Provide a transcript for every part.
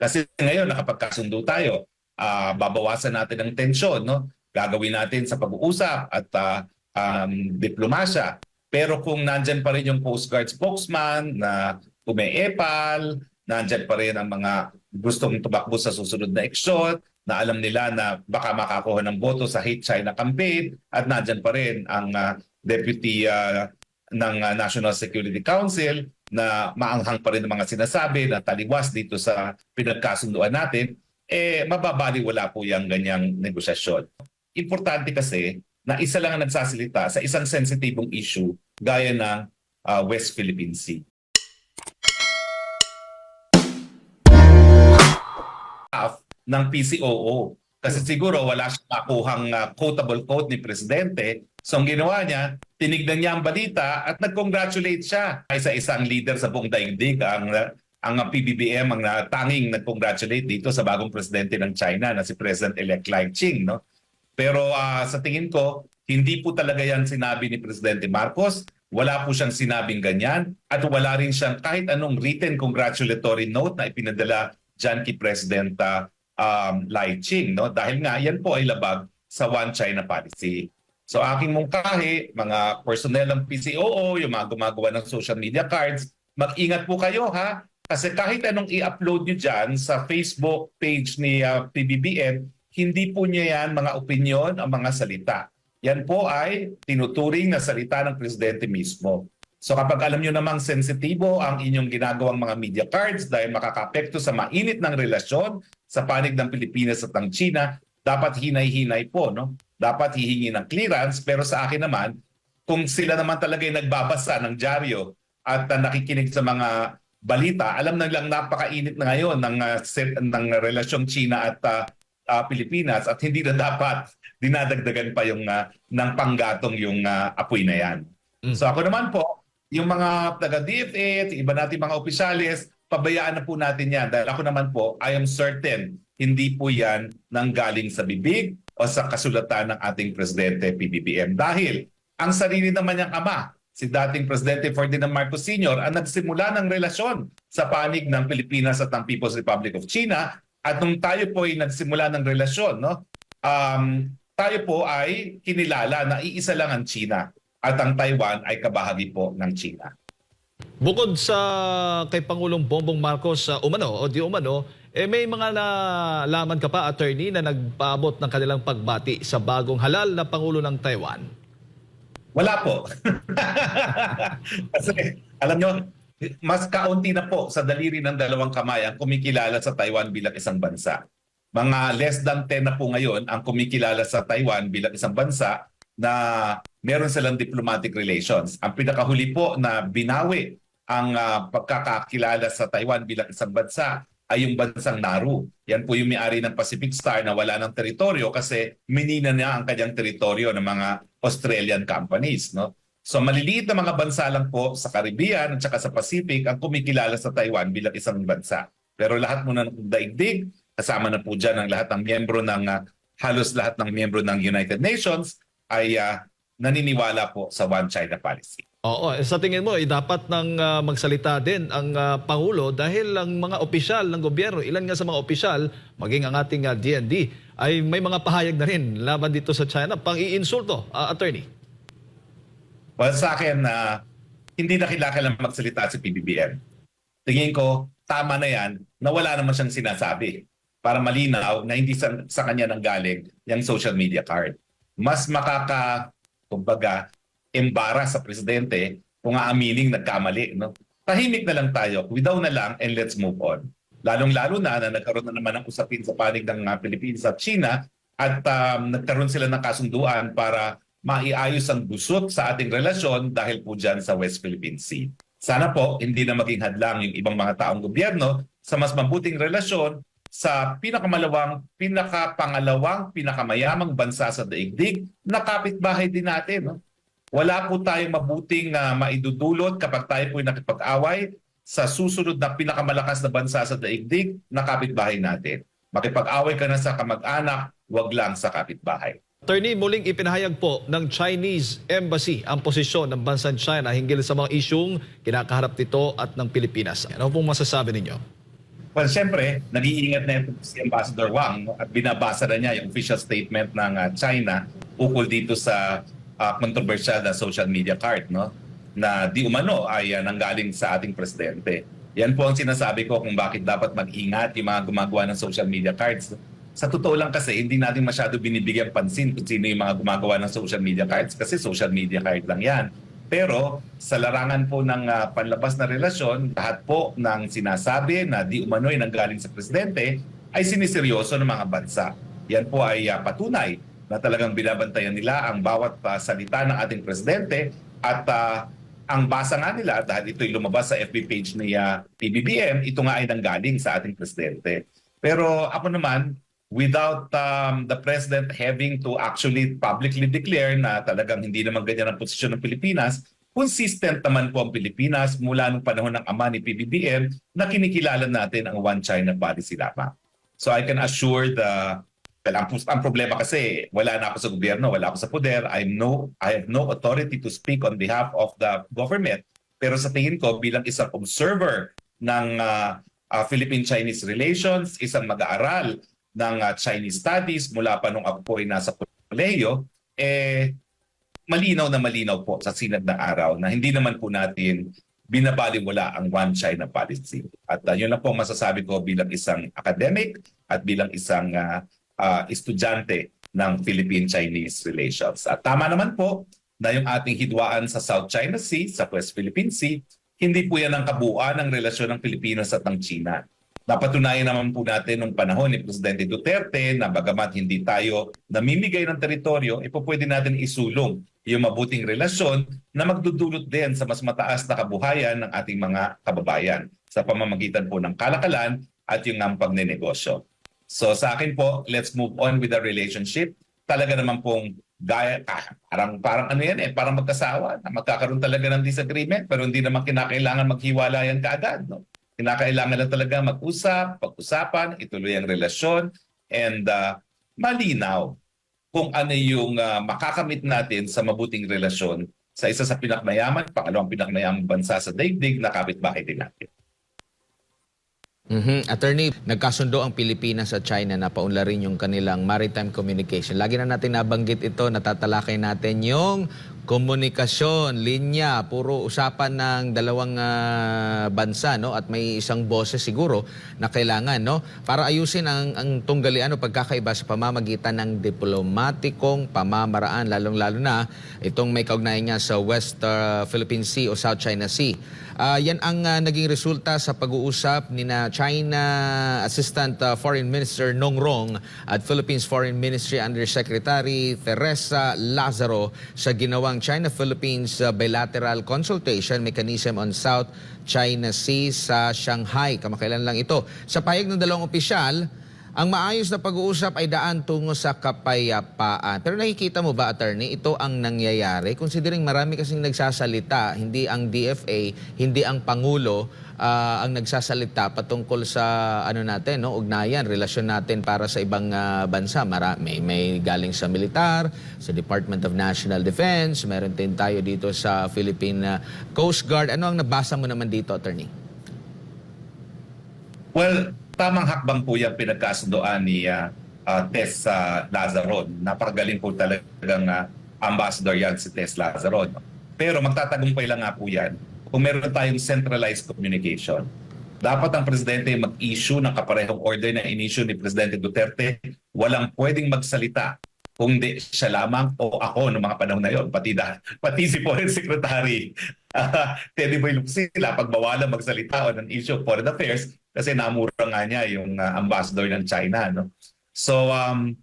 Kasi ngayon nakapagkasundo tayo, ah, babawasan natin ang tensyon, no? Gagawin natin sa pag-uusap at ah, um, diplomasya. Pero kung nandyan pa rin yung Coast Guard spokesman na umeepal, nandyan pa rin ang mga gustong tumakbo sa susunod na eleksyon, na alam nila na baka makakuha ng boto sa hate China campaign, at nandyan pa rin ang ah, deputy ah, ng ah, National Security Council na maanghang pa rin ang mga sinasabi na taliwas dito sa pinagkasunduan natin, eh mababaliwala po yung ganyang negosasyon. Importante kasi na isa lang ang nagsasalita sa isang sensitibong issue gaya ng ah, West Philippine Sea. Ng PCOO. Kasi siguro wala siyang makuhang uh, quotable quote ni Presidente. So ang ginawa niya, tinignan niya ang balita at nag-congratulate siya. Isa isang leader sa buong daigdig ang uh, ang uh, PBBM ang uh, tanging nag-congratulate dito sa bagong presidente ng China na si President-elect Lai Ching. No? Pero ah, sa tingin ko, hindi po talaga yan sinabi ni Presidente Marcos. Wala po siyang sinabing ganyan at wala rin siyang kahit anong written congratulatory note na ipinadala dyan kay President um, Lai Ching. No? Dahil nga yan po ay labag sa One China policy. So aking mungkahi, mga personnel ng PCOO, yung mga gumagawa ng social media cards, mag-ingat po kayo ha. Kasi kahit anong i-upload nyo dyan sa Facebook page ni ah, PBBM, hindi po niya yan mga opinion o mga salita. Yan po ay tinuturing na salita ng presidente mismo. So kapag alam nyo namang sensitibo ang inyong ginagawang mga media cards dahil makakapekto sa mainit ng relasyon sa panig ng Pilipinas at ng China, dapat hinay-hinay po. No? Dapat hihingi ng clearance. Pero sa akin naman, kung sila naman talaga yung nagbabasa ng dyaryo at uh, nakikinig sa mga balita, alam na lang napakainit na ngayon ng, uh, se- ng relasyong China at uh, uh, Pilipinas at hindi na dapat dinadagdagan pa yung uh, ng panggatong yung uh, apoy na yan. Mm. So ako naman po, yung mga taga-DFA, iba natin mga opisyalis, pabayaan na po natin yan. Dahil ako naman po, I am certain, hindi po yan nanggaling sa bibig o sa kasulatan ng ating Presidente PBBM. Dahil ang sarili naman niyang ama, si dating Presidente Ferdinand Marcos Sr. ang nagsimula ng relasyon sa panig ng Pilipinas at ng People's Republic of China. At nung tayo po ay nagsimula ng relasyon, no, um, tayo po ay kinilala na iisa lang ang China at ang Taiwan ay kabahagi po ng China. Bukod sa kay Pangulong Bongbong Marcos sa umano o di umano, eh may mga nalaman ka pa, attorney, na nagpaabot ng kanilang pagbati sa bagong halal na Pangulo ng Taiwan. Wala po. Kasi alam nyo, mas kaunti na po sa daliri ng dalawang kamay ang kumikilala sa Taiwan bilang isang bansa. Mga less than 10 na po ngayon ang kumikilala sa Taiwan bilang isang bansa na meron silang diplomatic relations. Ang pinakahuli po na binawi ang ah, pagkakakilala sa Taiwan bilang isang bansa ay yung bansang Nauru. Yan po yung may-ari ng Pacific Star na wala ng teritoryo kasi minina niya ang kanyang teritoryo ng mga Australian companies. No? So maliliit na mga bansa lang po sa Caribbean at saka sa Pacific ang kumikilala sa Taiwan bilang isang bansa. Pero lahat muna ng daigdig, kasama na po dyan ang lahat ng miyembro ng, ah, halos lahat ng miyembro ng United Nations ay ah, naniniwala po sa One China policy. Oo, eh, sa tingin mo, eh, dapat nang ah, magsalita din ang ah, Pangulo dahil ang mga opisyal ng gobyerno, ilan nga sa mga opisyal, maging ang ating ah, DND, ay may mga pahayag na rin laban dito sa China, pang iinsulto, ah, attorney. Well, sa akin, na hindi na kailangan magsalita si PBBM. Tingin ko, tama na yan na wala naman siyang sinasabi para malinaw na hindi sa, sa kanya nanggaling yung social media card. Mas makaka, kumbaga, embarrass sa presidente kung aaminin nagkamali. No? Tahimik na lang tayo, without na lang, and let's move on. Lalong-lalo na na nagkaroon na naman ng usapin sa panig ng uh, Pilipinas at China at um, nagkaroon sila ng kasunduan para maiayos ang gusot sa ating relasyon dahil po dyan sa West Philippine Sea. Sana po hindi na maging hadlang yung ibang mga taong gobyerno sa mas mabuting relasyon sa pinakamalawang, pinakapangalawang, pinakamayamang bansa sa daigdig na kapitbahay din natin. No? Wala po tayong mabuting uh, maidudulot kapag tayo po nakipag-away sa susunod na pinakamalakas na bansa sa daigdig na kapitbahay natin. Makipag-away ka na sa kamag-anak, wag lang sa kapitbahay. Attorney, muling ipinahayag po ng Chinese Embassy ang posisyon ng bansang China hinggil sa mga isyong kinakaharap nito at ng Pilipinas. Ano pong masasabi ninyo? Well, siyempre, nag-iingat na ito si Ambassador Wang at binabasa na niya yung official statement ng ah, China ukol dito sa ah, controversial na social media card no? na di umano ay ah, nanggaling sa ating presidente. Yan po ang sinasabi ko kung bakit dapat mag-ingat yung mga gumagawa ng social media cards. Sa totoo lang kasi, hindi natin masyado binibigyan pansin kung sino yung mga gumagawa ng social media cards kasi social media card lang yan. Pero sa larangan po ng ah, panlabas na relasyon, lahat po ng sinasabi na di umano'y nanggaling sa presidente ay siniseryoso ng mga bansa. Yan po ay ah, patunay na talagang binabantayan nila ang bawat ah, salita ng ating presidente at ah, ang basa nga nila dahil ito'y lumabas sa FB page ni ah, PBBM, ito nga ay nanggaling sa ating presidente. Pero ako naman, without um, the president having to actually publicly declare na talagang hindi naman ganyan ang posisyon ng Pilipinas, consistent naman po ang Pilipinas mula nung panahon ng ama ni PBBM na kinikilala natin ang One China policy lamang. So I can assure the Well, ang, ang problema kasi, wala na ako sa gobyerno, wala ako sa poder, I'm no, I have no authority to speak on behalf of the government. Pero sa tingin ko, bilang isang observer ng ah, ah, Philippine-Chinese relations, isang mag-aaral ng ah, Chinese studies mula pa nung ako po ay nasa kolehiyo, eh, malinaw na malinaw po sa sinag ng araw na hindi naman po natin binabaliwala ang One China policy. At ah, yun lang po masasabi ko bilang isang academic at bilang isang ah, ah, estudyante ng Philippine-Chinese relations. At tama naman po na yung ating hidwaan sa South China Sea, sa West Philippine Sea, hindi po yan ang kabuuan ng relasyon ng Pilipinas at ng China. Napatunayan naman po natin nung panahon ni Presidente Duterte na bagamat hindi tayo namimigay ng teritoryo, ipo pwede natin isulong yung mabuting relasyon na magdudulot din sa mas mataas na kabuhayan ng ating mga kababayan sa pamamagitan po ng kalakalan at yung ng pagnenegosyo. So sa akin po, let's move on with the relationship. Talaga naman pong gaya, ah, parang, parang ano yan eh, parang magkasawa na magkakaroon talaga ng disagreement pero hindi naman kinakailangan maghiwalayan kaagad. No? Kinakailangan lang talaga mag-usap, pag-usapan, ituloy ang relasyon and uh, malinaw kung ano yung uh, makakamit natin sa mabuting relasyon sa isa sa pinakmayaman, pangalawang pinakmayamang bansa sa daigdig na kapitbahay din natin. Mhm. Attorney, nagkasundo ang Pilipinas at China na paunlarin yung kanilang maritime communication. Lagi na natin nabanggit ito, natatalakay natin yung komunikasyon, linya, puro usapan ng dalawang ah, bansa no at may isang boses siguro na kailangan no para ayusin ang ang tunggalian o pagkakaiba sa pamamagitan ng diplomatikong pamamaraan lalong-lalo na itong may kaugnayan nga sa West ah, Philippine Sea o South China Sea. Ah, yan ang ah, naging resulta sa pag-uusap ni na China Assistant ah, Foreign Minister Nong Rong at Philippines Foreign Ministry Undersecretary Teresa Lazaro sa ginawang China-Philippines ah, Bilateral Consultation Mechanism on South China Sea sa Shanghai. Kamakailan lang ito. Sa payag ng dalawang opisyal, ang maayos na pag-uusap ay daan tungo sa kapayapaan. Pero nakikita mo ba, attorney, ito ang nangyayari? Considering marami kasing nagsasalita, hindi ang DFA, hindi ang Pangulo ah, ang nagsasalita patungkol sa ano natin, no, ugnayan, relasyon natin para sa ibang ah, bansa. Mara, may, may galing sa militar, sa Department of National Defense, meron din tayo dito sa Philippine ah, Coast Guard. Ano ang nabasa mo naman dito, attorney? Well, tamang hakbang po yung pinagkasundoan ni uh, uh, Tess uh, Lazaron. Napakagaling po talagang uh, ambassador yan si Tess Lazaron. Pero magtatagumpay lang nga po yan kung meron tayong centralized communication. Dapat ang presidente mag-issue ng kaparehong order na in-issue ni Presidente Duterte. Walang pwedeng magsalita kung di siya lamang o ako noong mga panahon na yon pati da, pati si Foreign Secretary uh, Teddy Boy Lucila pagbawalan magsalita on an issue of foreign affairs kasi namura nga niya yung uh, ambassador ng China no? So um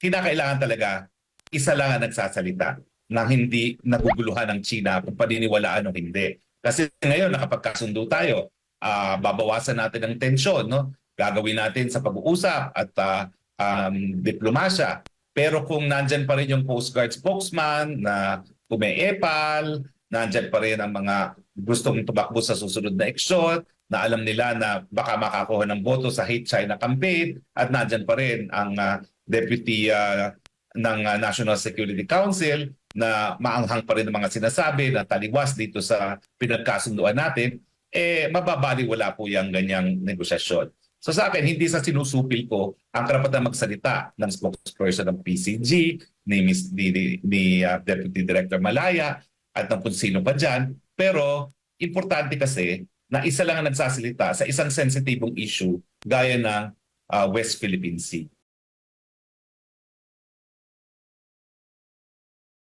kinakailangan talaga isa lang ang nagsasalita na hindi naguguluhan ng China kung paniniwalaan o hindi. Kasi ngayon nakapagkasundo tayo ah, babawasan natin ang tensyon no? Gagawin natin sa pag-uusap at ah, um, diplomasya. Pero kung nandyan pa rin yung Coast Guard spokesman na umeepal, nandyan pa rin ang mga gustong tumakbo sa susunod na eleksyon, na alam nila na baka makakuha ng boto sa hate China campaign, at nandyan pa rin ang ah, deputy ah, ng ah, National Security Council na maanghang pa rin ang mga sinasabi na taliwas dito sa pinagkasunduan natin, eh mababaliwala po yung ganyang negosasyon. So sa akin, hindi sa sinusupil ko ang karapatan magsalita ng spokesperson ng PCG, ni, Miss, ni, ni, ni, uh, Deputy Director Malaya, at ng kung sino pa dyan. Pero importante kasi na isa lang ang nagsasalita sa isang sensitibong issue gaya ng uh, West Philippine Sea.